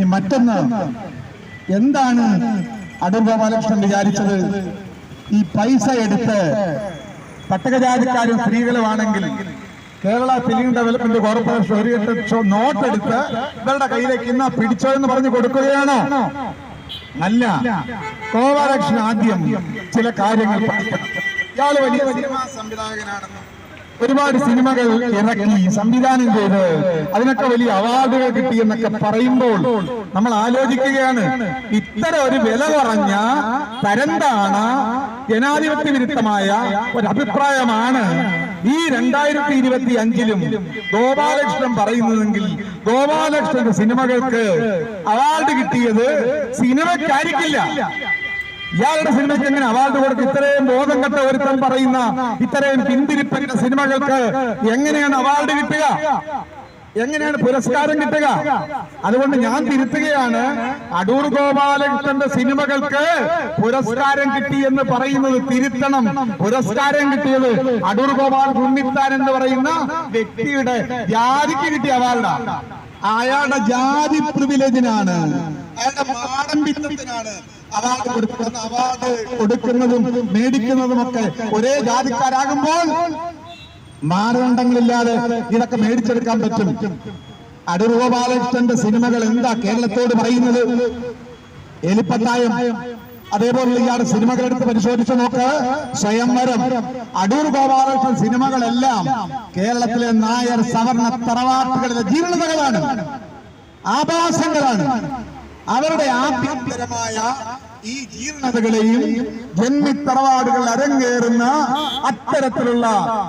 ഇനി മറ്റൊന്ന്. എന്താണ് അടൂർ ഗോപാലകൃഷ്ണൻ വിചാരിച്ചത്? ഈ പൈസ എടുത്ത് പട്ടകജാതിക്കാരും സ്ത്രീകളുമാണെങ്കിൽ കേരള ഫിലിം ഡെവലപ്മെന്റ് കോർപ്പറേഷൻ ഒരു ലക്ഷം നോട്ട് എടുത്ത് ഇവരുടെ കയ്യിലേക്ക് ഇന്ന് പിടിച്ചോ എന്ന് പറഞ്ഞു കൊടുക്കുകയാണോ. അല്ല ഗോപാലകൃഷ്ണൻ ആദ്യം ചില കാര്യങ്ങൾ പഠിക്കണം. വലിയ സിനിമാ സംവിധായകനാണെന്ന് ഒരുപാട് സിനിമകൾ ഇറക്കി സംവിധാനം ചെയ്ത് അതിനൊക്കെ വലിയ അവാർഡുകൾ കിട്ടി എന്നൊക്കെ പറയുമ്പോൾ നമ്മൾ ആലോചിക്കുകയാണ് ഇത്തരം ഒരു വില കുറഞ്ഞ തരംതാണ ജനാധിപത്യ വിരുദ്ധമായ ഒരു അഭിപ്രായമാണ് ഈ രണ്ടായിരത്തി ഇരുപത്തി അഞ്ചിലും ഗോപാലകൃഷ്ണൻ പറയുന്നതെങ്കിൽ ഗോപാലകൃഷ്ണന്റെ സിനിമകൾക്ക് അവാർഡ് കിട്ടിയത് സിനിമക്കായിരിക്കില്ല ഇയാളുടെ സിനിമയ്ക്ക് എങ്ങനെ അവാർഡ് കൊടുത്ത് ഇത്രയും ബോധം കെട്ട ഒരുത്തൻ പറയുന്ന ഇത്രയും പിന്തിരിപ്പറ്റ സിനിമകൾക്ക് എങ്ങനെയാണ് അവാർഡ് കിട്ടുക? എങ്ങനെയാണ് പുരസ്കാരം കിട്ടുക? അതുകൊണ്ട് ഞാൻ തിരുത്തുകയാണ്. അടൂർ ഗോപാലകൃഷ്ണന്റെ സിനിമകൾക്ക് പുരസ്കാരം കിട്ടി എന്ന് പറയുന്നത് തിരുത്തണം. പുരസ്കാരം കിട്ടിയത് അടൂർ ഗോപാൽ ഉണ്ണിത്താൻ എന്ന് പറയുന്ന വ്യക്തിയുടെ ജാതിക്ക് കിട്ടിയ അവാർഡാണ് അയാളുടെ ജാതി പ്രിവിലേജിനാണ് അയാളുടെ മാടമ്പിത്തത്തിനാണ് അവാർഡ് കൊടുക്കുന്ന അവാർഡ് കൊടുക്കുന്നതും മേടിക്കുന്നതുമൊക്കെ ഒരേ ജാതിക്കാരാകുമ്പോൾ മാനദണ്ഡങ്ങളില്ലാതെ ഇതൊക്കെ മേടിച്ചെടുക്കാൻ പറ്റും. അടൂർ ഗോപാലകൃഷ്ണന്റെ സിനിമകൾ എന്താ കേരളത്തോട് പറയുന്നത്? എലിപ്പത്തായം. അതേപോലെ ഇയാളുടെ സിനിമകൾ എടുത്ത് പരിശോധിച്ചു നോക്ക്. സ്വയംവരം. അടൂർ ഗോപാലകൃഷ്ണൻ സിനിമകളെല്ലാം കേരളത്തിലെ നായർ സവർണ തറവാട്ടുകളിലെ ജീർണതകളാണ്. ആഭാസങ്ങളാണ്. അവരുടെ ആഭ്യന്തരമായ ഈ ജീർണതകളെയും ജന്മിത്തറവാടുകൾ അരങ്ങേറുന്ന അത്തരത്തിലുള്ള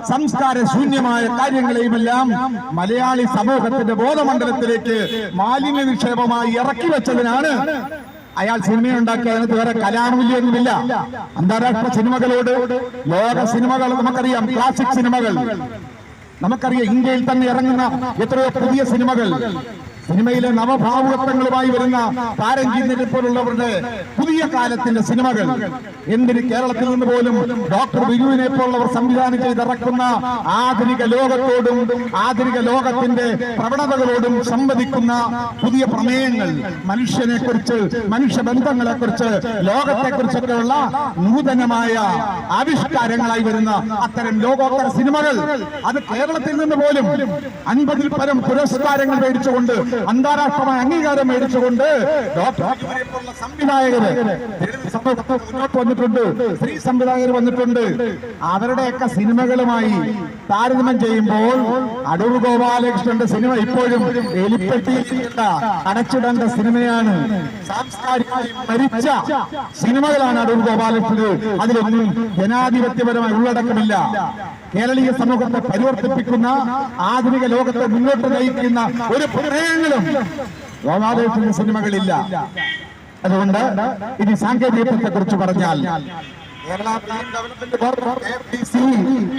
സംസ്കാര ശൂന്യമായ കാര്യങ്ങളെയുമെല്ലാം മലയാളി സമൂഹത്തിന്റെ ബോധമണ്ഡലത്തിലേക്ക് മാലിന്യ നിക്ഷേപമായി ഇറക്കി വെച്ചതിനാണ് അയാൾ സിനിമ ഉണ്ടാക്കി അതിനകത്ത് വേറെ കലാമൂല്യമൊന്നുമില്ല. അന്താരാഷ്ട്ര സിനിമകളോട് ലോക സിനിമകൾ നമുക്കറിയാം. ക്ലാസിക് സിനിമകൾ. നമുക്കറിയാം ഇന്ത്യയിൽ തന്നെ ഇറങ്ങുന്ന എത്രയോ പുതിയ സിനിമകൾ. സിനിമയിലെ നവഭാവുകത്വങ്ങളുമായി വരുന്ന താരഞ്ചീന്ദ്രനെ പോലുള്ളവരുടെ പുതിയ കാലത്തിന്റെ സിനിമകൾ. എന്തിന് കേരളത്തിൽ നിന്ന് പോലും ഡോക്ടർ ബിജുവിനെ പോലുള്ളവർ സംവിധാനം ചെയ്തിറക്കുന്ന ആധുനിക ലോകത്തോടും ആധുനിക ലോകത്തിന്റെ പ്രവണതകളോടും സംവദിക്കുന്ന പുതിയ പ്രമേയങ്ങൾ മനുഷ്യനെ കുറിച്ച് മനുഷ്യബന്ധങ്ങളെ കുറിച്ച് ലോകത്തെ കുറിച്ചൊക്കെയുള്ള നൂതനമായ ആവിഷ്കാരങ്ങളായി വരുന്ന അത്തരം ലോകോത്തര സിനിമകൾ. അത് കേരളത്തിൽ നിന്ന് പോലും അൻപതിൽ പരം പുരസ്കാരങ്ങൾ മേടിച്ചുകൊണ്ട് അന്താരാഷ്ട്രമായ അംഗീകാരം മേടിച്ചുകൊണ്ട് ഡോക്ടർ സംവിധായകര് മുന്നോട്ട് വന്നിട്ടുണ്ട്. സ്ത്രീ സംവിധായകർ വന്നിട്ടുണ്ട്. അവരുടെയൊക്കെ സിനിമകളുമായി താരതമ്യം ചെയ്യുമ്പോൾ അടൂർ ഗോപാലകൃഷ്ണന്റെ സിനിമ ഇപ്പോഴും എലിപ്പറ്റി അടച്ചിടേണ്ട സിനിമയാണ്. മരിച്ച സിനിമകളാണ് അടൂർ ഗോപാലകൃഷ്ണന്. അതിലൊന്നും ജനാധിപത്യപരമായ ഉള്ളടക്കമില്ല. കേരളീയ സമൂഹത്തെ പരിവർത്തിപ്പിക്കുന്ന ആധുനിക ലോകത്തെ മുന്നോട്ട് നയിക്കുന്ന ഒരു പ്രമേയങ്ങളും ഗോപാലകൃഷ്ണന്റെ സിനിമകളില്ല. അതുകൊണ്ട് ഇനി സാങ്കേതികത്തെ കുറിച്ച് പറഞ്ഞാൽ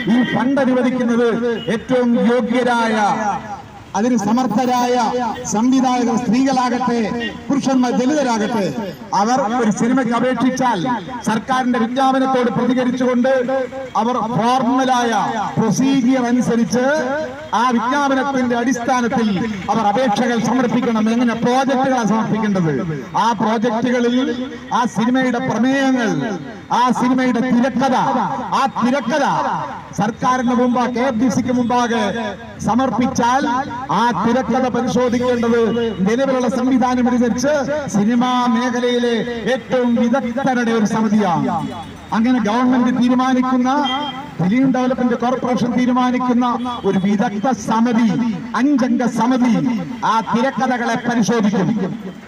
ഈ ഫണ്ട് അനുവദിക്കുന്നത് ഏറ്റവും യോഗ്യരായ അതിന് സമർത്ഥരായ സംവിധായകർ സ്ത്രീകളാകട്ടെ പുരുഷന്മാർ ദലിതരാകട്ടെ അവർ ഒരു സിനിമയ്ക്ക് അപേക്ഷിച്ചാൽ സർക്കാരിന്റെ വിജ്ഞാപനത്തോട് പ്രതികരിച്ചുകൊണ്ട് അവർ ഫോർമലായ പ്രൊസീജിയർ അനുസരിച്ച് ആ വിജ്ഞാപനത്തിന്റെ അടിസ്ഥാനത്തിൽ അവർ അപേക്ഷകൾ സമർപ്പിക്കണം. എങ്ങനെ പ്രോജക്റ്റുകളാണ് സമർപ്പിക്കേണ്ടത്? ആ പ്രോജക്റ്റുകളിൽ ആ സിനിമയുടെ പ്രമേയങ്ങൾ ആ സിനിമയുടെ തിരക്കഥ ആ തിരക്കഥ സർക്കാരിന് മുമ്പ് കെ എഫ് ഡി സിക്ക് മുമ്പാകെ സമർപ്പിച്ചാൽ ആ തിരക്കഥ പരിശോധിക്കേണ്ടത് നിലവിലുള്ള സംവിധാനം അനുസരിച്ച് സിനിമാ മേഖലയിലെ ഏറ്റവും വിദഗ്ധരുടെ ഒരു സമിതിയാണ്. അങ്ങനെ ഗവൺമെന്റ് തീരുമാനിക്കുന്ന ഫിലിം ഡെവലപ്മെന്റ് കോർപ്പറേഷൻ തീരുമാനിക്കുന്ന ഒരു വിദഗ്ധ സമിതി അഞ്ചംഗ സമിതി ആ തിരക്കഥകളെ പരിശോധിക്കും.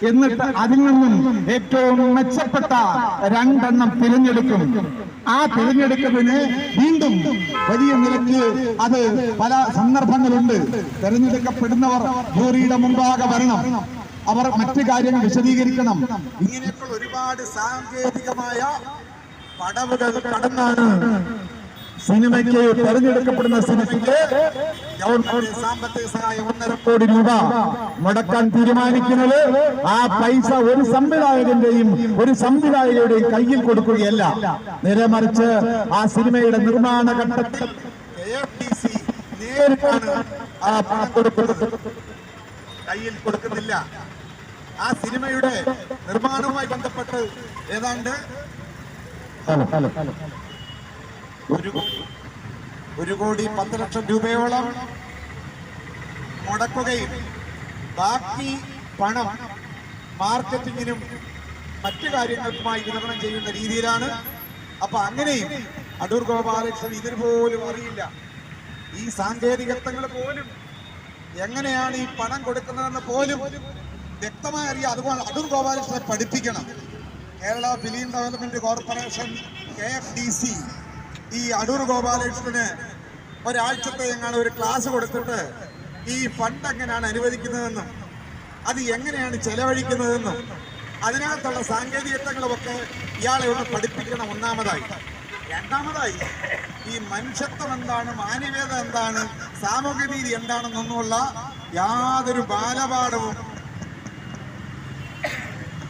എന്നിട്ട് അതിൽ നിന്നും ഏറ്റവും മെച്ചപ്പെട്ട രണ്ടെണ്ണം തിരഞ്ഞെടുക്കും. ആ തിരഞ്ഞെടുക്കുന്നതിന് വീണ്ടും വലിയ നിലയ്ക്ക് അത് പല സന്ദർഭങ്ങളുണ്ട്. തിരഞ്ഞെടുക്കപ്പെടുന്നവർ ജൂറിയുടെ മുമ്പാകെ വരണം. അവർ മറ്റു കാര്യങ്ങൾ വിശദീകരിക്കണം. ഇങ്ങനെയൊക്കെ ഒരുപാട് സാങ്കേതികമായ പടവുകൾ കടന്നാണ് സിനിമയ്ക്ക് തെരഞ്ഞെടുക്കപ്പെടുന്ന സിനിമയ്ക്ക് ഗവൺമെന്റ് സാമ്പത്തിക സഹായം ഒന്നര കോടി രൂപ മുടക്കാൻ തീരുമാനിക്കുന്നത് ആ പൈസ ഒരു സംവിധായകന്റെയും ഒരു സംവിധായകയുടെയും കയ്യിൽ കൊടുക്കുകയല്ല. നേരെ മറിച്ച് ആ സിനിമയുടെ നിർമ്മാണ ഘട്ടത്തിൽ നേരിട്ടാണ് ആ പണം കയ്യിൽ കൊടുക്കുന്നില്ല. ആ സിനിമയുടെ നിർമ്മാണവുമായി ബന്ധപ്പെട്ട് ഏതാണ്ട് ഒരു ഒരു കോടി പത്ത് ലക്ഷം രൂപയോളം മുടക്കുകയും ബാക്കി പണം മാർക്കറ്റിങ്ങിനും മറ്റു കാര്യങ്ങൾക്കുമായി വിതരണം ചെയ്യുന്ന രീതിയിലാണ്. അപ്പൊ അങ്ങനെയും അടൂർ ഗോപാലകൃഷ്ണൻ ഇതിന് പോലും അറിയില്ല. ഈ സാങ്കേതികത്വങ്ങൾ പോലും എങ്ങനെയാണ് ഈ പണം കൊടുക്കുന്നതെന്ന് പോലും വ്യക്തമായി അറിയാം. അതുപോലെ അടൂർ ഗോപാലകൃഷ്ണനെ പഠിപ്പിക്കണം. Kerala film development corporation K F D C ഈ അടൂർ ഗോപാലകൃഷ്ണന് ഒരാഴ്ചത്തെ എങ്ങാണ് ഒരു ക്ലാസ് കൊടുത്തിട്ട് ഈ ഫണ്ട് എങ്ങനെയാണ് അനുവദിക്കുന്നതെന്നും അത് എങ്ങനെയാണ് ചെലവഴിക്കുന്നതെന്നും അതിനകത്തുള്ള സാങ്കേതികത്വങ്ങളുമൊക്കെ ഇയാളെ ഒന്ന് പഠിപ്പിക്കണം ഒന്നാമതായി. രണ്ടാമതായി ഈ മനുഷ്യത്വം എന്താണ് മാനവീയത എന്താണ് സാമൂഹ്യ നീതി എന്താണെന്നൊന്നുമുള്ള യാതൊരു ബാലപാഠവും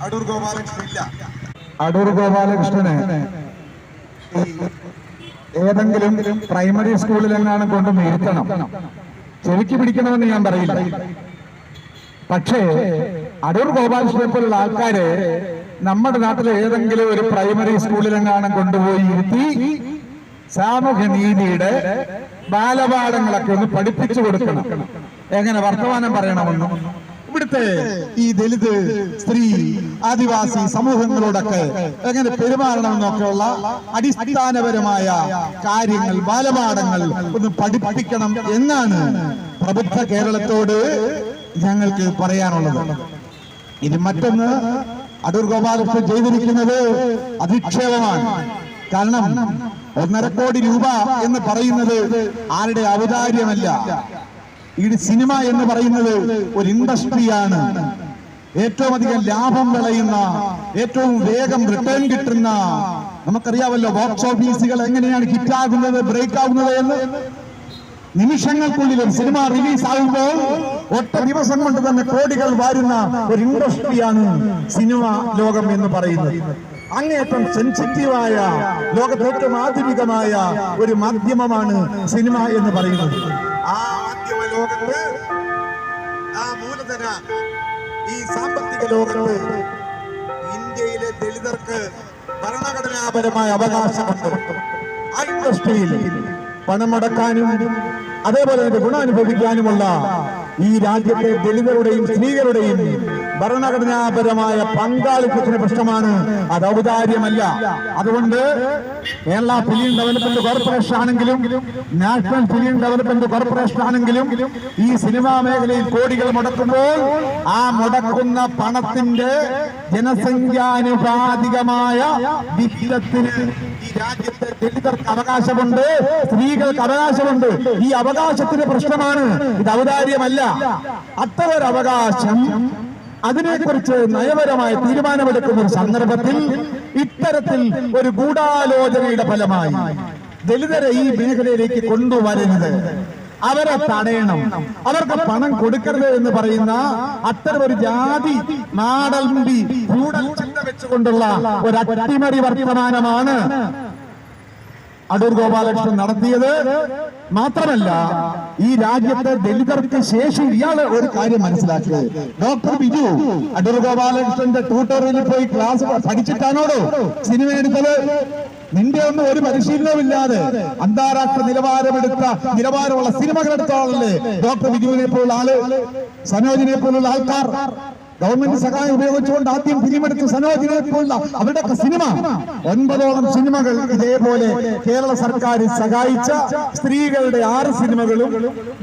അടൂർ ഗോപാലകൃഷ്ണൻ അടൂർ ഗോപാലകൃഷ്ണന് ഏതെങ്കിലും പ്രൈമറി സ്കൂളിൽ സ്കൂളിലെങ്ങാനും കൊണ്ട് നിർത്തണം. ചെവിക്ക് പിടിക്കണമെന്ന് ഞാൻ പറയില്ല. പക്ഷേ അടൂർ ഗോപാലകൃഷ്ണനെ പോലുള്ള ആൾക്കാര് നമ്മുടെ നാട്ടിലെ ഏതെങ്കിലും ഒരു പ്രൈമറി സ്കൂളിലെങ്ങാനും കൊണ്ടുപോയി ഇരുത്തി സാമൂഹ്യ നീതിയുടെ ബാലപാഠങ്ങളൊക്കെ ഒന്ന് പഠിപ്പിച്ചു കൊടുക്കണം. എങ്ങനെ വർത്തമാനം പറയണമെന്നും? ഇവിടുത്തെ ഈ ദലിത് സ്ത്രീ ആദിവാസി സമൂഹങ്ങളോടൊക്കെ എങ്ങനെ പെരുമാറണമെന്നൊക്കെയുള്ള അടിസ്ഥാനപരമായ കാര്യങ്ങൾ ബാലപാഠങ്ങൾ ഒന്ന് പഠിപ്പിക്കണം എന്നാണ് പ്രബുദ്ധ കേരളത്തോട് ഞങ്ങൾക്ക് പറയാനുള്ളത്. ഇനി മറ്റൊന്ന് അടൂർ ഗോപാലകൃഷ്ണൻ ചെയ്തിരിക്കുന്നത് അധിക്ഷേപമാണ്. കാരണം ഒന്നര കോടി രൂപ എന്ന് പറയുന്നത് ആരുടെ ഔദാര്യമല്ല. ഈ സിനിമ എന്ന് പറയുന്നത് ഒരു ഇൻഡസ്ട്രിയാണ്. ഏറ്റവും അധികം ലാഭം വിളയുന്ന ഏറ്റവും വേഗം റിട്ടേൺ കിട്ടുന്ന നമുക്കറിയാവല്ലോ ബോക്സ് ഓഫീസുകൾ എങ്ങനെയാണ് ഹിറ്റ് ഹിറ്റാകുന്നത് ബ്രേക്ക് ആകുന്നത് എന്ന്. നിമിഷങ്ങൾക്കുള്ളിൽ ഒരു സിനിമ റിലീസ് ആകുമ്പോൾ ഒറ്റ ദിവസം കൊണ്ട് തന്നെ കോടികൾ വാരുന്ന ഒരു ഇൻഡസ്ട്രിയാണ് സിനിമ ലോകം എന്ന് പറയുന്നത്. അങ്ങേറ്റം സെൻസിറ്റീവായ ലോകത്തെ ആധുനികമായ ഒരു മാധ്യമമാണ് സിനിമ എന്ന് പറയുന്നത്. ആ ലോകത്ത്. ആ മൂലധന ഈ സാമ്പത്തിക ലോകത്ത് ഇന്ത്യയിലെ ദളിതർക്ക് ഭരണഘടനാപരമായ അവകാശമുണ്ട്. ആ ഇൻഡസ്ട്രിയിൽ പണമടക്കാനും അതേപോലെ തന്നെ ഗുണാനുഭവിക്കാനുമുള്ള ഈ രാജ്യത്തെ ദളിതരുടെയും സ്ത്രീകളുടെയും ഭരണഘടനാപരമായ പങ്കാളിത്തത്തിന് പ്രശ്നമാണ്. അത് ഔദാര്യമല്ല. അതുകൊണ്ട് കേരള ഫിലിം ഡെവലപ്മെന്റ് കോർപ്പറേഷൻ ആണെങ്കിലും നാഷണൽ ഫിലിം ഡെവലപ്മെന്റ് കോർപ്പറേഷൻ ആണെങ്കിലും ഈ സിനിമാ മേഖലയിൽ കോടികൾ മുടക്കുമ്പോൾ ആ മുടക്കുന്ന പണത്തിന്റെ ജനസംഖ്യാനുപാതികമായ വിഹിതത്തിന് രാജ്യത്തെ ദളിതർക്ക് അവകാശമുണ്ട് സ്ത്രീകൾക്ക് അവകാശമുണ്ട്. ഈ അവകാശത്തിന് പ്രശ്നമാണ്. ഇത് ഔദാര്യമല്ല. അത്തരൊരു അവകാശം അതിനെക്കുറിച്ച് നയപരമായ തീരുമാനമെടുക്കുന്ന ഒരു സന്ദർഭത്തിൽ ഇത്തരത്തിൽ ഒരു ഗൂഢാലോചനയുടെ ഫലമായി ദലിതരെ ഈ മേഖലയിലേക്ക് കൊണ്ടുവരരുത്. അവരെ തടയണം. അവർക്ക് പണം കൊടുക്കരുത് എന്ന് പറയുന്ന അത്തരം ഒരു ജാതി ചിന്ത വെച്ചുകൊണ്ടുള്ള ഒരു അട്ടിമറി വർത്തമാനമാണ് അടൂർ ഗോപാലകൃഷ്ണൻ നടത്തിയത് മാത്രമല്ല ഈ രാജ്യത്തെ ദലിതർക്ക് ശേഷം ഇയാൾ ഒരു കാര്യം മനസ്സിലാക്കിയത്. ഡോക്ടർ ബിജു അടൂർ ഗോപാലകൃഷ്ണന്റെ ട്യൂട്ടോറിയലിൽ പോയി ക്ലാസ് പഠിച്ചിട്ടാണോടോ സിനിമ എടുത്തത്? നിന്റെ ഒന്നും ഒരു പരിശീലനവുമില്ലാതെ അന്താരാഷ്ട്ര നിലവാരമെടുത്ത നിലവാരമുള്ള സിനിമകൾ എടുത്ത ആളല്ലേ ഡോക്ടർ ബിജുവിനെ പോലുള്ള ആൾ സനോജിനെ പോലുള്ള ആൾക്കാർ? ഗവൺമെന്റ് സഹായം ഉപയോഗിച്ചുകൊണ്ട് ആദ്യം ഫിലിമെടുത്ത് സനോജിനെ അവരുടെ സിനിമ ഒൻപതോളം സിനിമകൾ ഇതേപോലെ കേരള സർക്കാർ സഹായിച്ച സ്ത്രീകളുടെ ആറ് സിനിമകളും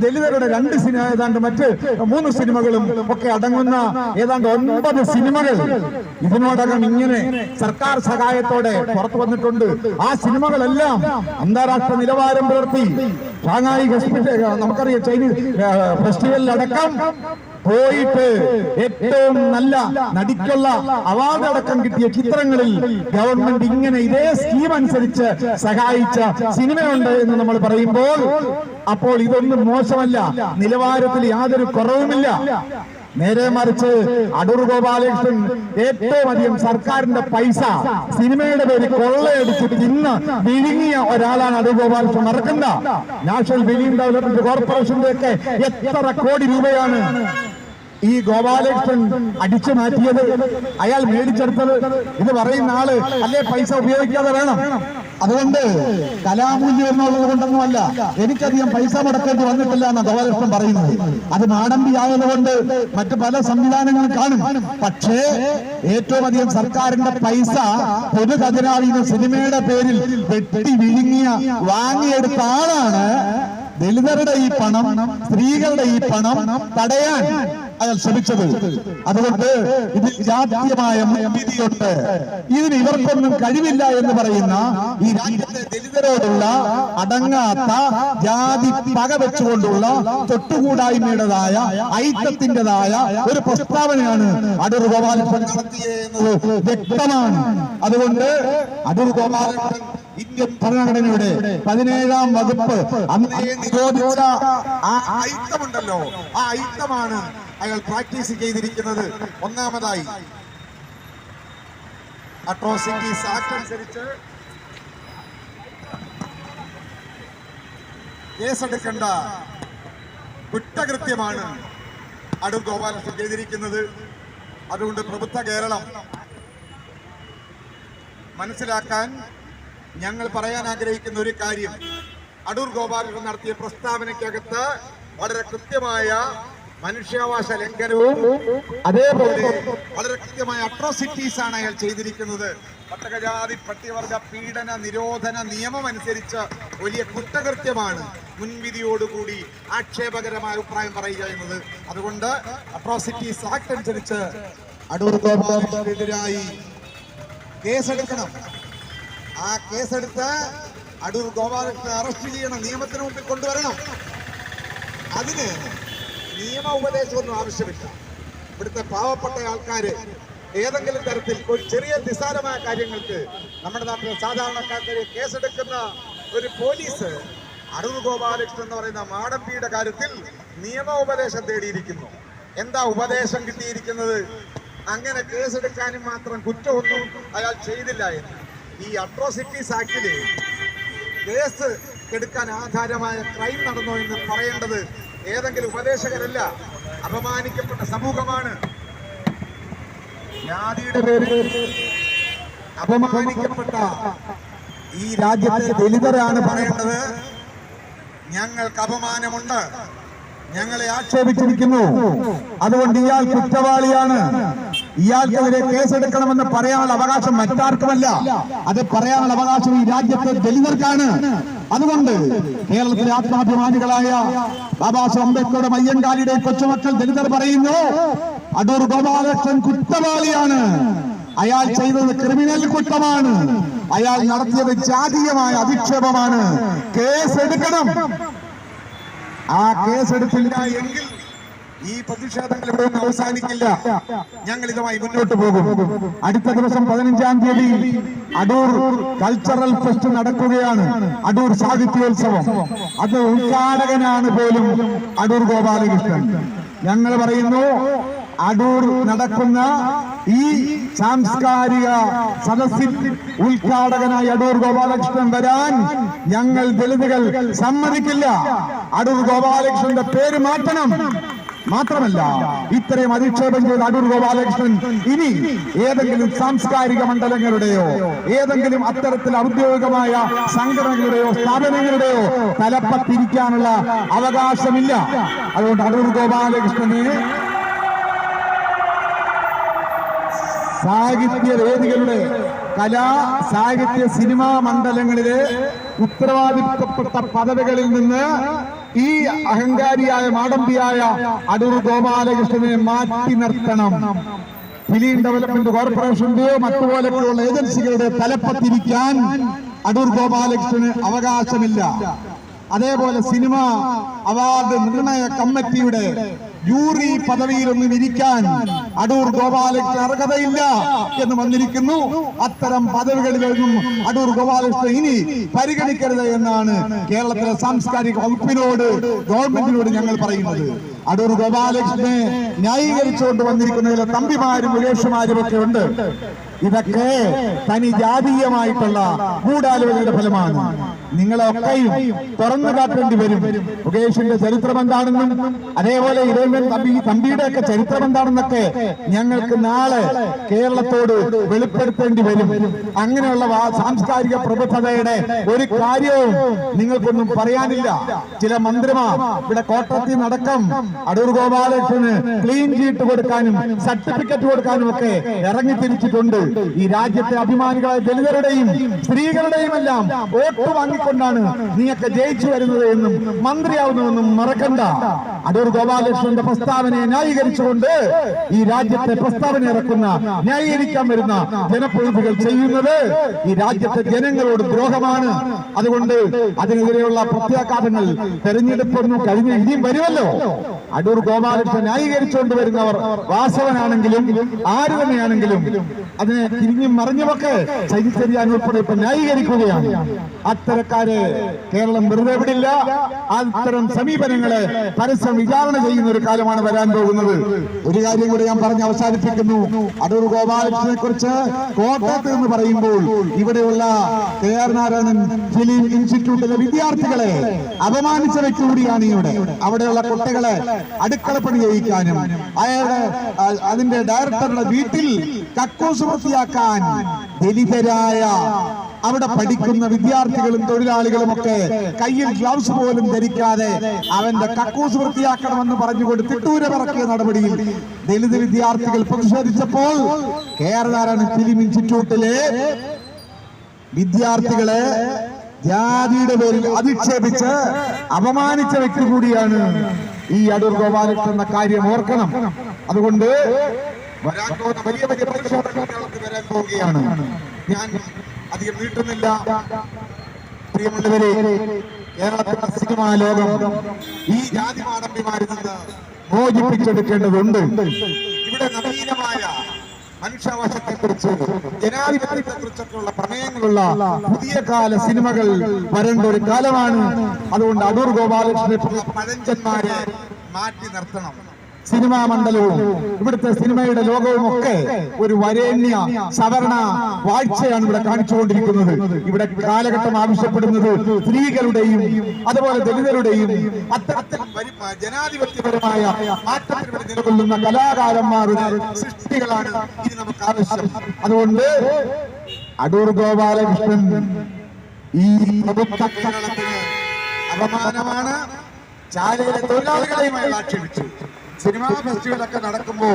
ദലിതരുടെ രണ്ട് സിനിമ ഏതാണ്ട് മറ്റ് മൂന്ന് സിനിമകളും ഒക്കെ അടങ്ങുന്ന ഏതാണ്ട് ഒൻപത് സിനിമകൾ ഇതിനോടകം ഇങ്ങനെ സർക്കാർ സഹായത്തോടെ പുറത്തു വന്നിട്ടുണ്ട്. ആ സിനിമകളെല്ലാം അന്താരാഷ്ട്ര നിലവാരം പുലർത്തി. ഷാങ്ങായി ഹോസ്പിറ്റൽ നമുക്കറിയാം ചൈനീസ് ഫെസ്റ്റിവലിലടക്കം പോയിട്ട് ഏറ്റവും നല്ല നടിക്കുള്ള അവാർഡ് അടക്കം കിട്ടിയ ചിത്രങ്ങളിൽ ഗവൺമെന്റ് ഇങ്ങനെ ഇതേ സ്കീം അനുസരിച്ച് സഹായിച്ച സിനിമയുണ്ട് എന്ന് നമ്മൾ പറയുമ്പോൾ അപ്പോൾ ഇതൊന്നും മോശമല്ല. നിലവാരത്തിൽ യാതൊരു കുറവുമില്ല. നേരെ മറിച്ച് അടൂർ ഗോപാലകൃഷ്ണൻ ഏറ്റവും അധികം സർക്കാരിന്റെ പൈസ സിനിമയുടെ പേര് കൊള്ളയടിച്ചിട്ട് ഇന്ന് വിഴുങ്ങിയ ഒരാളാണ് അടൂർ ഗോപാലകൃഷ്ണൻ. മറക്കണ്ട. നാഷണൽ ഫിലിം ഡെവലപ്മെന്റ് കോർപ്പറേഷന്റെ ഒക്കെ എത്ര കോടി രൂപയാണ്? ഈ ഗോപാലകൃഷ്ണൻ അടിച്ചു മാറ്റിയത് അയാൾ മേടിച്ചെടുത്തത്. ഇത് പറയുന്ന ആൾ അല്ലേ പൈസ ഉപയോഗിക്കാതെ വേണം? അതുകൊണ്ട് കലാമൂല്യം എന്നുള്ളത് കൊണ്ടൊന്നുമല്ല എനിക്കധികം പൈസ മുടക്കേണ്ടി വന്നിട്ടില്ല എന്ന ഗോപാലകൃഷ്ണൻ പറയുന്നത്. അത് നാടമ്പി ആയതുകൊണ്ട് മറ്റു പല സംവിധാനങ്ങളും കാണും. പക്ഷേ ഏറ്റവും അധികം സർക്കാരിന്റെ പൈസ പൊതു ഖജനാവിന് സിനിമയുടെ പേരിൽ വെട്ടി വിഴുങ്ങിയ വാങ്ങിയെടുത്ത ആളാണ് ദളിതരുടെ ഈ പണം സ്ത്രീകളുടെ ഈ പണം തടയാൻ. അയാൾ ശ്രമിച്ചത്. അതുകൊണ്ട് ഇതിൽ ജാതീയമായ മുൻവിധിയുണ്ട്. ഇതിന് ഇവർക്കൊന്നും കഴിവില്ല എന്ന് പറയുന്ന ഈ രാജ്യത്തെ ദലിതരോടുള്ള അടങ്ങാത്ത ജാതി പക വെച്ചുകൊണ്ടുള്ള തൊട്ടുകൂടായ്മയുടേതായ ഐക്യത്തിന്റെതായ ഒരു പ്രസ്താവനയാണ് അടൂർ ഗോപാലൻ നടത്തിയത് വ്യക്തമാണ്. അതുകൊണ്ട് അടൂർ ഗോപാലൻ ഇന്ത്യൻ ഭരണഘടനയുടെ പതിനേഴാം വകുപ്പ് അന്നേ നിരോധിച്ച ആ ഐക്യമുണ്ടല്ലോ ആ ഐക്യമാണ് അയാൾ പ്രാക്ടീസ് ചെയ്തിരിക്കുന്നത് ഒന്നാമതായി. കേസെടുക്കേണ്ട കുറ്റകൃത്യമാണ് അടൂർ ഗോപാലകൃഷ്ണൻ ചെയ്തിരിക്കുന്നത്. അതുകൊണ്ട് പ്രബുദ്ധ കേരളം മനസ്സിലാക്കാൻ ഞങ്ങൾ പറയാൻ ആഗ്രഹിക്കുന്ന ഒരു കാര്യം. അടൂർ ഗോപാലകൃഷ്ണൻ നടത്തിയ പ്രസ്താവനയ്ക്കകത്ത് വളരെ കൃത്യമായ മനുഷ്യാവകാശ ലംഘനവും അതേപോലെ വളരെ കൃത്യമായ അട്രോസിറ്റീസ് ആണ് അയാൾ ചെയ്തിരിക്കുന്നത്. പട്ടകജാതി പട്ടികവർഗ പീഡന നിരോധന നിയമം അനുസരിച്ച് വലിയ കുറ്റകൃത്യമാണ് മുൻവിധിയോടുകൂടി ആക്ഷേപകരമായ അഭിപ്രായം പറയുക എന്നത്. അതുകൊണ്ട് അട്രോസിറ്റീസ് ആക്ട് അനുസരിച്ച് അടൂർ ഗോപാലകൃഷ്ണനെതിരായി കേസെടുക്കണം. ആ കേസെടുത്ത് അടൂർ ഗോപാലകൃഷ്ണനെ അറസ്റ്റ് ചെയ്യണം. നിയമത്തിന് മുമ്പിൽ കൊണ്ടുവരണം. അതിന് നിയമ ഉപദേശമൊന്നും ആവശ്യമില്ല. ഇവിടുത്തെ പാവപ്പെട്ട ആൾക്കാര് ഏതെങ്കിലും തരത്തിൽ ഒരു ചെറിയ നിസ്സാരമായ കാര്യങ്ങൾക്ക് നമ്മുടെ നാട്ടിലെ സാധാരണക്കാർക്കെതിരെ കേസെടുക്കുന്ന ഒരു പോലീസ് അടൂർ ഗോപാലകൃഷ്ണൻ എന്ന് പറയുന്ന മാടമ്പിയുടെ കാര്യത്തിൽ നിയമ ഉപദേശം തേടിയിരിക്കുന്നു. എന്താ ഉപദേശം കിട്ടിയിരിക്കുന്നത്? അങ്ങനെ കേസെടുക്കാനും മാത്രം കുറ്റമൊന്നും അയാൾ ചെയ്തില്ല എന്ന്. ഈ അട്രോസിറ്റീസ് ആക്ടിൽ കേസ് എടുക്കാൻ ആധാരമായ ക്രൈം നടന്നോ എന്ന് പറയേണ്ടത് ഏതെങ്കിലും ഉപദേശകരല്ല അപമാനിക്കപ്പെട്ട സമൂഹമാണ്. ജാതിയുടെ പേരിൽ അപമാനിക്കപ്പെട്ട ഈ രാജ്യത്തെ ദലിതരാണ് പറയുന്നത് ഞങ്ങൾക്ക് അപമാനമുണ്ട്. ഞങ്ങളെ ആക്ഷേപിച്ചിരിക്കുന്നു. അതുകൊണ്ട് ഇയാൾ കുറ്റവാളിയാണ്. ഇയാൾക്കെതിരെ കേസെടുക്കണമെന്ന് പറയാനുള്ള അവകാശം മറ്റാർക്കുമല്ല. അത് പറയാനുള്ള അവകാശം ഈ രാജ്യത്തെ ദലിതർക്കാണ്. അതുകൊണ്ട് കേരളത്തിലെ ആത്മാഭിമാനികളായ ബാബാ അംബേദ്കറുടെ മയ്യങ്കാലിയുടെ കൊച്ചുമക്കൾ ദലിതർ പറയുന്നു അടൂർ ഗോപാലകൃഷ്ണൻ കുറ്റവാളിയാണ്. അയാൾ ചെയ്തത് ക്രിമിനൽ കുറ്റമാണ്. അയാൾ നടത്തിയത് ജാതീയമായ അധിക്ഷേപമാണ്. കേസ് എടുക്കണം ആ കേസ് എടുത്തില്ല എങ്കിൽ ഈ പ്രതിഷേധങ്ങൾ ഇവിടെ ഒന്നും അവസാനിക്കില്ല. ഞങ്ങൾ ഇതുമായി മുന്നോട്ട് പോകും. അടുത്ത ദിവസം പതിനഞ്ചാം തീയതി അടൂർ കൾച്ചറൽ ഫെസ്റ്റ് നടക്കുകയാണ്. അടൂർ സാഹിത്യോത്സവം. അത് ഉദ്ഘാടകനാണ് പോലും അടൂർ ഗോപാലകൃഷ്ണൻ. ഞങ്ങൾ പറയുന്നു അടൂർ നടക്കുന്ന ഈ സാംസ്കാരിക സദസ്സിൽ ഉദ്ഘാടകനായി അടൂർ ഗോപാലകൃഷ്ണൻ വരാൻ ഞങ്ങൾ ദളിതുകൾ സമ്മതിക്കില്ല. അടൂർ ഗോപാലകൃഷ്ണന്റെ പേര് മാറ്റണം. മാത്രമല്ല ഇത്രയും അധിക്ഷേപം ചെയ്ത അടൂർ ഗോപാലകൃഷ്ണൻ ഇനി ഏതെങ്കിലും സാംസ്കാരിക മണ്ഡലങ്ങളുടെയോ ഏതെങ്കിലും അത്തരത്തിൽ ഔദ്യോഗികമായ സംഘടനകളുടെയോ സ്ഥാപനങ്ങളുടെയോ തലപ്പത്തിരിക്കാനുള്ള അവകാശമില്ല. അതുകൊണ്ട് അടൂർ ഗോപാലകൃഷ്ണന് സാഹിത്യ വേദികളുടെ കലാ സാഹിത്യ സിനിമാ മണ്ഡലങ്ങളിലെ ഉത്തരവാദിത്തപ്പെട്ട പദവികളിൽ നിന്ന് ഈ അഹങ്കാരിയായ മാടമ്പിയായ അടൂർ ഗോപാലകൃഷ്ണനെ മാറ്റി നിർത്തണം. ഫിലിം ഡെവലപ്മെന്റ് കോർപ്പറേഷന്റെയോ മറ്റുപോലെയുള്ള ഏജൻസികളുടെ തലപ്പത്തിരിക്കാൻ അടൂർ ഗോപാലകൃഷ്ണന് അവകാശമില്ല. അതേപോലെ സിനിമ അവാർഡ് നിർണയ കമ്മിറ്റിയുടെ ജൂറി പദവിയിലൊന്നും ഇരിക്കാൻ അടൂർ ഗോപാലകൃഷ്ണൻ അർഹതയില്ല എന്ന് വന്നിരിക്കുന്നു. അത്തരം പദവികളിലൊന്നും അടൂർ ഗോപാലകൃഷ്ണൻ ഇനി പരിഗണിക്കരുത് എന്നാണ് കേരളത്തിലെ സാംസ്കാരിക വകുപ്പിനോട് ഗവൺമെന്റിനോട് ഞങ്ങൾ പറയുന്നത്. അടൂർ ഗോപാലകൃഷ്ണനെ ന്യായീകരിച്ചുകൊണ്ട് വന്നിരിക്കുന്നതിലെ തമ്പിമാരും മുകേഷുമാരും ഒക്കെ ഉണ്ട്. ഇതൊക്കെ തനി ജാതീയമായിട്ടുള്ള ഗൂഢാലോചനയുടെ ഫലമാണ്. നിങ്ങളൊക്കെയും തുറന്നു കാട്ടേണ്ടി വരും. മുകേഷിന്റെ ചരിത്രം എന്താണെന്നും അതേപോലെ ഇരേന്ദ്രൻ തമ്പി തമ്പിയുടെ ഒക്കെ ചരിത്രം എന്താണെന്നൊക്കെ ഞങ്ങൾക്ക് നാളെ കേരളത്തോട് വെളിപ്പെടുത്തേണ്ടി വരും. അങ്ങനെയുള്ള സാംസ്കാരിക പ്രബുദ്ധതയുടെ ഒരു കാര്യവും നിങ്ങൾക്കൊന്നും പറയാനില്ല. ചില മന്ത്രിമാർ ഇവിടെ കോട്ടത്തിൽ നടക്കം അടൂർ ഗോപാലകൃഷ്ണന് ക്ലീൻ ചീട്ട് കൊടുക്കാനും സർട്ടിഫിക്കറ്റ് കൊടുക്കാനും ഒക്കെ ഇറങ്ങി തിരിച്ചിട്ടുണ്ട്. ഈ രാജ്യത്തെ അഭിമാനികളായ ദലിതരുടെയും സ്ത്രീകളുടെയും എല്ലാം വോട്ട് വാങ്ങിക്കൊണ്ടാണ് നീയൊക്കെ ജയിച്ചു വരുന്നത് എന്നും മന്ത്രിയാവുന്നുവെന്നും മറക്കണ്ട. അടൂർ ഗോപാലകൃഷ്ണന്റെ പ്രസ്താവനയെ ന്യായീകരിച്ചുകൊണ്ട് ഈ രാജ്യത്തെ പ്രസ്താവന ഇറക്കുന്ന ന്യായീകരിക്കാൻ വരുന്ന ജനപ്രതിനിധികൾ ചെയ്യുന്നത് ഈ രാജ്യത്തെ ജനങ്ങളോട് ദ്രോഹമാണ്. അതുകൊണ്ട് അതിനെതിരെയുള്ള പ്രത്യാഘാതങ്ങൾ തെരഞ്ഞെടുപ്പൊന്നും കഴിഞ്ഞ് ഇനിയും വരുമല്ലോ. അടൂർ ഗോപാലകൃഷ്ണൻ ന്യായീകരിച്ചുകൊണ്ട് വരുന്നവർ വാസവനാണെങ്കിലും ആര് തന്നെയാണെങ്കിലും അതിനെ തിരിഞ്ഞും മറിഞ്ഞുമൊക്കെ ചരിച്ചറിയാൻ ഉൾപ്പെടെ ഇപ്പൊ ന്യായീകരിക്കുകയാണ്. അത്തരക്കാര് കേരളം വെറുതെ വിടില്ല. അത്തരം സമീപനങ്ങളെ പരസ്യം വിചാരണ ചെയ്യുന്ന ഒരു കാലമാണ് വരാൻ പോകുന്നത്. ഒരു കാര്യം കൂടെ ഞാൻ പറഞ്ഞ് അവസാനിപ്പിക്കുന്നു. അടൂർ ഗോപാലകൃഷ്ണനെ കുറിച്ച് കോട്ടയത്ത് എന്ന് പറയുമ്പോൾ ഇവിടെയുള്ള കെ ആർ നാരായണൻ ഫിലിം ഇൻസ്റ്റിറ്റ്യൂട്ടിലെ വിദ്യാർത്ഥികളെ അപമാനിച്ച വ്യക്തിയാണ് ഇവിടെ. അവിടെയുള്ള കുട്ടികളെ അടുക്കളപ്പണി ചെയ്യിക്കാനും അയാളുടെ അതിന്റെ ഡയറക്ടറുടെ വീട്ടിൽ കക്കൂസ് വൃത്തിയാക്കാൻ ദലിതരായ അവിടെ പഠിക്കുന്ന വിദ്യാർത്ഥികളും തൊഴിലാളികളും ഒക്കെ കയ്യിൽ ഗ്ലൗസ് പോലും ധരിക്കാതെ അവന്റെ കക്കൂസ് വൃത്തിയാക്കണമെന്ന് പറഞ്ഞുകൊണ്ട് തിട്ടൂര പറക്കിയ നടപടിയിൽ ദലിത് വിദ്യാർത്ഥികൾ പ്രതിഷേധിച്ചപ്പോൾ കേരളാരാണ് ഫിലിം ഇൻസ്റ്റിറ്റ്യൂട്ടിലെ വിദ്യാർത്ഥികളെ ജാതിയുടെ പേരിൽ അധിക്ഷേപിച്ച് അപമാനിച്ച വ്യക്തി കൂടിയാണ് ഈ അടൂർ ഗോപാലകൃഷ്ണൻ എന്ന കാര്യം ഓർക്കണം. അതുകൊണ്ട് വരാൻ പോകുന്ന വലിയ വലിയ പ്രതിഷേധങ്ങൾ കേരളത്തിൽ വരാൻ പോവുകയാണ്. ഞാൻ അധികം നീട്ടുന്നില്ല. പ്രിയമുള്ളവരെ കേരളത്തിന്റെ സിനിമാ ലോകം ഈ ജാതി മാടമ്പിമാരിൽ നിന്ന് മോചിപ്പിച്ചെടുക്കേണ്ടതുണ്ട്. ഇവിടെ നവീനമായ മനുഷ്യാവകാശത്തെ കുറിച്ച് ജനാധിപത്യത്തെ കുറിച്ചൊക്കെയുള്ള പ്രമേയങ്ങളുള്ള പുതിയ കാല സിനിമകൾ വരേണ്ട ഒരു കാലമാണ്. അതുകൊണ്ട് അടൂർ ഗോപാലകൃഷ്ണനെ പോലെ പഴഞ്ചന്മാരെ മാറ്റി നിർത്തണം. സിനിമാ മണ്ഡലവും ഇവിടുത്തെ സിനിമയുടെ ലോകവും ഒക്കെ ഒരു വരേണ്യ സവർണ വാഴ്ചയാണ് ഇവിടെ കാണിച്ചുകൊണ്ടിരിക്കുന്നത്. ഇവിടെ കാലഘട്ടം ആവശ്യപ്പെടുന്നത് സ്ത്രീകളുടെയും അതുപോലെ ദളിതരുടെയും ജനാധിപത്യപരമായ മാറ്റത്തിന് നിലകൊള്ളുന്ന കലാകാരന്മാരുടെ സൃഷ്ടികളാണ് ഇനി നമുക്ക് ആവശ്യം. അതുകൊണ്ട് അടൂർ ഗോപാലകൃഷ്ണൻ ഈ പ്രമുഖ കേരളത്തിന് അപമാനമാണ്. ചാലയിലെ തൊഴിലാളികളെയും ആക്ഷേപിച്ചു സിനിമാ ഫെസ്റ്റിവലൊക്കെ നടക്കുമ്പോ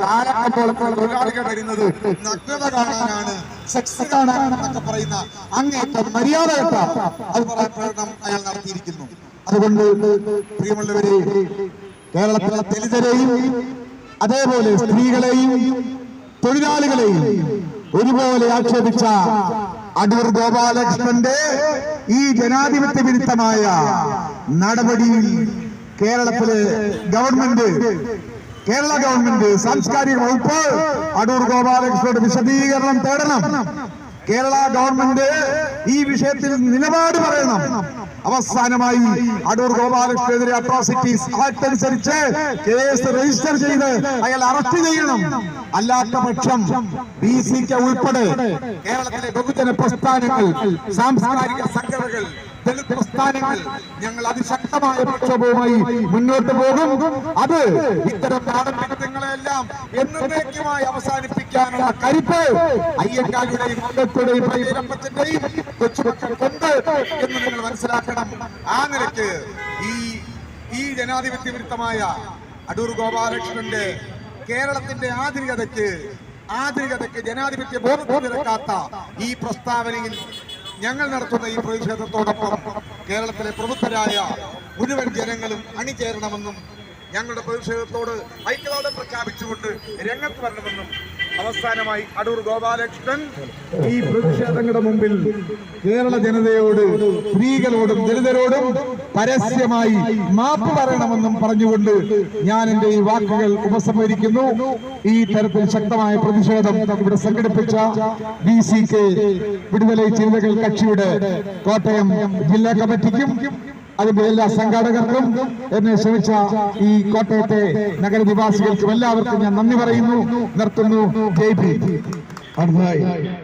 ചാലക്കുമ്പോൾ തൊഴിലാളികൾ വരുന്നത് നഗ്നത കാണാനാണ് സെക്സ് കാണാനാണെന്നൊക്കെ പറയുന്ന അങ്ങേറ്റം മര്യാദ അത് പറയാൻ പ്രകടനം അയാൾ നടത്തിയിരിക്കുന്നു. അതുകൊണ്ട് പ്രിയമുള്ളവരെ കേരളത്തിലെ ദലിതരെയും അതേപോലെ സ്ത്രീകളെയും തൊഴിലാളികളെയും ഒരുപോലെ ആക്ഷേപിച്ച അടൂർ ഗോപാലകൃഷ്ണന്റെ ഈ ജനാധിപത്യ വിരുദ്ധമായ നടപടിയിൽ കേരളത്തിലെ ഗവൺമെന്റ് കേരള ഗവൺമെന്റ് സാംസ്കാരിക വകുപ്പ് അടൂർ ഗോപാലകൃഷ്ണയുടെ വിശദീകരണം തേടണം. കേരള ഗവൺമെന്റ് ഈ വിഷയത്തിൽ നിലപാട് പറയണം. അവസാനമായി അടൂർ ഗോപാലകൃഷ്ണനെതിരെ അട്രോസിറ്റീസ് ആക്ട് അനുസരിച്ച് കേസ് രജിസ്റ്റർ ചെയ്ത് അയാൾ അറസ്റ്റ് ചെയ്യണം. അല്ലാത്ത പക്ഷം ബി സിക്ക് ഉൾപ്പെടെ കേരളത്തിലെ ബഹുജന പ്രസ്ഥാനങ്ങൾ സാംസ്കാരിക സംഘടനകൾ ദളിത് പ്രസ്ഥാനങ്ങൾ ഞങ്ങൾ അതിശക്തമായ പ്രക്ഷോഭവുമായി മുന്നോട്ട് പോകും. അത് ഇത്തരം നാടൻ എന്നുമായി അവസാനിപ്പിക്കാനുള്ള കരുപ്പ് അയ്യങ്കാലിയുടെയും അംബേദ്കറുടെയും ഭൈരപ്പച്ചന്റെയും കൊച്ചുമക്കൾക്കുണ്ട് എന്ന് നിങ്ങൾ മനസ്സിലാക്കണം. ആ നിലയ്ക്ക് ഈ ഈ ജനാധിപത്യ വിരുദ്ധമായ അടൂർ ഗോപാലകൃഷ്ണന്റെ കേരളത്തിന്റെ ആധുനികതയ്ക്ക് ആധുനികതയ്ക്ക് ജനാധിപത്യ ബോധം നിരക്കാത്ത ഈ പ്രസ്താവനയിൽ ഞങ്ങൾ നടത്തുന്ന ഈ പ്രതിഷേധത്തോടൊപ്പം കേരളത്തിലെ പ്രമുഖരായ മുഴുവൻ ജനങ്ങളും അണിചേരണമെന്നും ഞങ്ങളുടെ പ്രതിഷേധത്തോട് ഐക്യദാർഢ്യം പ്രഖ്യാപിച്ചുകൊണ്ട് രംഗത്ത് വരണമെന്നും അവസാനമായി അടൂർ ഗോപാലകൃഷ്ണൻ ഈ പ്രതിഷേധങ്ങളുടെ മുമ്പിൽ കേരള ജനതയോട് സ്ത്രീകളോടും ദലിതരോടും പരസ്യമായി മാപ്പ് പറയണമെന്നും പറഞ്ഞുകൊണ്ട് ഞാൻ എന്റെ ഈ വാക്കുകൾ ഉപസംഹരിക്കുന്നു. ഈ തരത്തിൽ ശക്തമായ പ്രതിഷേധം ഇവിടെ സംഘടിപ്പിച്ച ബി സി കെ വിടുതലൈ ചിന്തകൾ കക്ഷിയുടെ കോട്ടയം ജില്ലാ കമ്മിറ്റിക്കും അതിന്റെ എല്ലാ സംഘാടകർക്കും എന്നെ ക്ഷണിച്ച ഈ കോട്ടയത്തെ നഗരനിവാസികൾക്കും എല്ലാവർക്കും ഞാൻ നന്ദി പറയുന്നു നിർത്തുന്നു. ജയ് ഭീം.